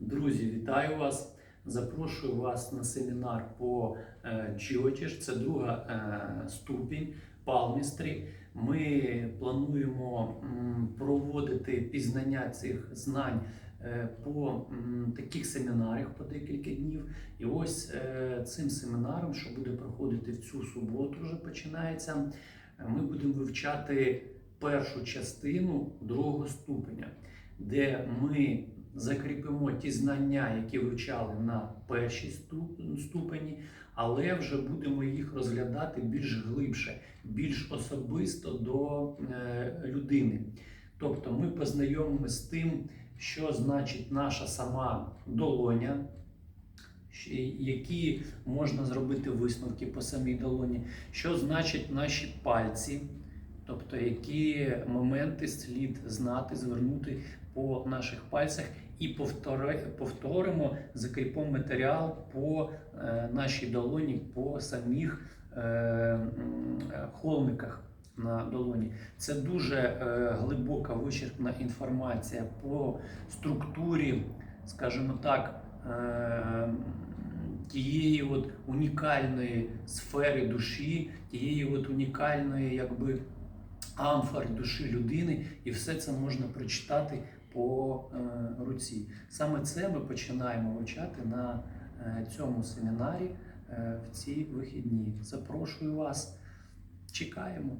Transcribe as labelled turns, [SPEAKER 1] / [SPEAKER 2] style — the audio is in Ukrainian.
[SPEAKER 1] Друзі, вітаю вас! Запрошую вас на семінар по е, Geotish. Це друга е, ступінь палмістрі. Ми плануємо проводити пізнання цих знань е, по таких семінарах по декілька днів. І ось цим семінаром, що буде проходити в цю суботу, вже починається. Ми будемо вивчати першу частину другого ступеня, де ми закріпимо ті знання, які вивчали на першій ступені, але вже будемо їх розглядати більш глибше, більш особисто до е, людини. Тобто ми познайомимося з тим, що значить наша сама долоня, які можна зробити висновки по самій долоні, що значать наші пальці, тобто які моменти слід знати, звернути по наших пальцях, і повтори- повторимо, закріпимо матеріал по е, нашій долоні, по самих е, холмиках на долоні. Це дуже е, глибока вичерпна інформація по структурі, скажімо так, е, тієї от унікальної сфери душі, тієї от унікальної, якби амфор душі людини, і все це можна прочитати по е, руці. Саме це ми починаємо вивчати на е, цьому семінарі е, в ці вихідні. Запрошую вас, чекаємо.